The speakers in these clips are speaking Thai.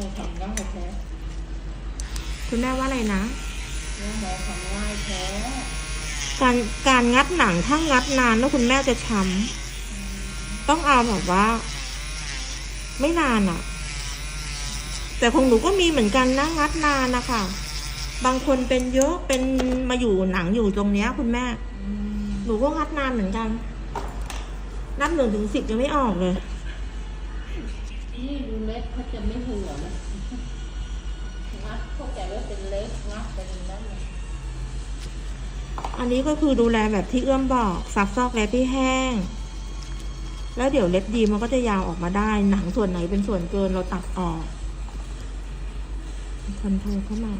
มอทำได้แท้คุณแม่ว่าอะไรนะว่าหมอทำได้แท้การการงัดหนังถ้างัดนานแล้วคุณแม่จะช้ำต้องเอาแบบว่า ไม่นานอะ่ะ แต่ของหนูก็มีเหมือนกันนะงัดนานนะคะบางคนเป็นเยอะเป็นมาอยู่หนังอยู่ตรงเนี้ย คุณแม่ หนูก็งัดนานเหมือนกัน นับหนึ่งถึงสิบยังไม่ออกเลย นี่ดูเล็บเขาจะไม่เหื่อนะงัดพวกแกว่าเป็นเล็บงัดเป็นนั่นเลยอันนี้ก็คือดูแลแบบที่เอื้อมบอกซักซอกเล็บที่แห้ง แล้วเดี๋ยวเล็บดีมันก็จะยาวออกมาได้ หนังส่วนไหนเป็นส่วนเกินเราตัดออกคอนโทรเข้ามา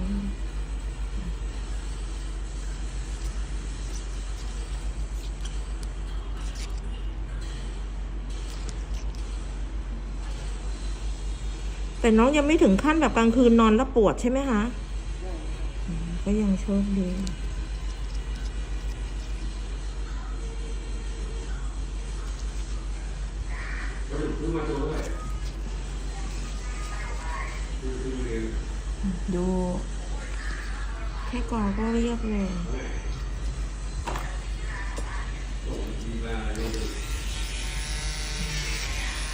แต่น้องยังไม่ถึงขั้นแบบกลางคืนนอนแล้วปวดใช่ไหมคะก็ยังโชคดีดู แค่กอก็เรียบเลย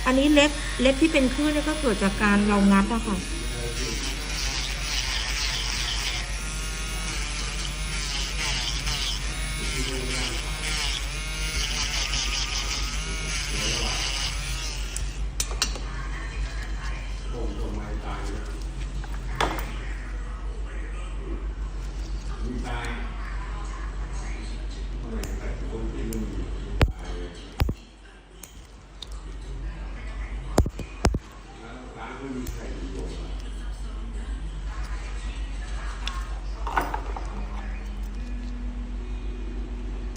อันนี้เล็บเล็บที่เป็นคลื่นนี่ก็เกิดจากการเรางัดอะค่ะ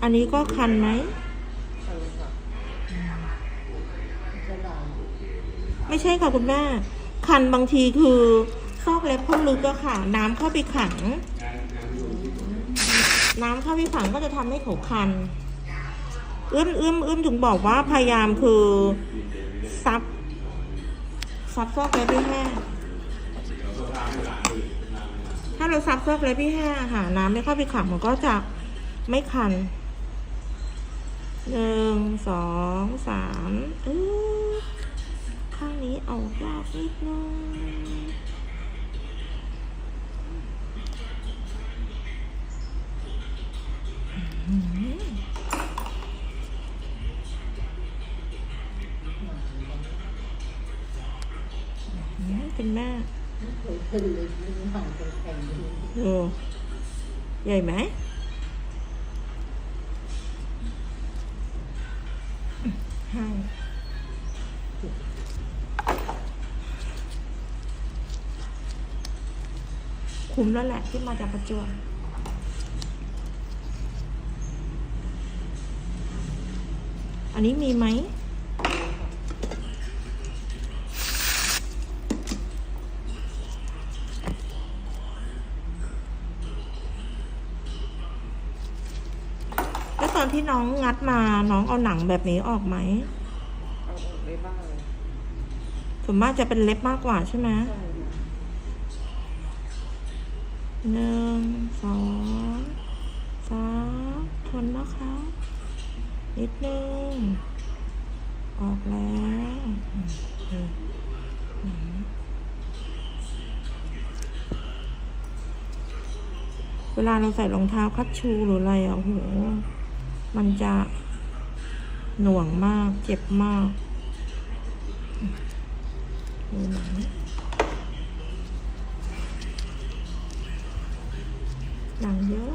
อันนี้ก็คันไหมไม่ใช่ค่ะคุณแม่ คันบางทีคือซอกเล็บพ่นลึกก็ค่ะ น้ำเข้าไปขัง น้ำเข้าไปขังก็จะทำให้เขาคันเอื้อมเอื้อมเอื้อมถึงบอกว่าพยายามคือซับซับซอกเล็บให้แห้งถ้าเราซับซอกเล็บให้แห้งค่ะ น้ำไม่เข้าไปขังมันก็จะไม่คัน หนึ่งสองสามเออข้างนี้ออกยากนิดนึงเป็นมากโอ้ใหญ่ไหม ให้คุ้มแล้วแหละที่มาจากประจวบอันนี้มีไหม แล้วตอน ที่น้องงัดมาน้องเอาหนังแบบนี้ออกไหมเอาออกได้บ้างเลยส่วนมากจะเป็นเล็บมากกว่าใช่ไหมใช่หนึ่งสองสามทนนะคะนิดนึงออกแล้วเวลาเราใส่รองเท้าคัดชูหรืออะไรอะโห มันจะหน่วงมาก เจ็บมากดูหนังหนังเยอะ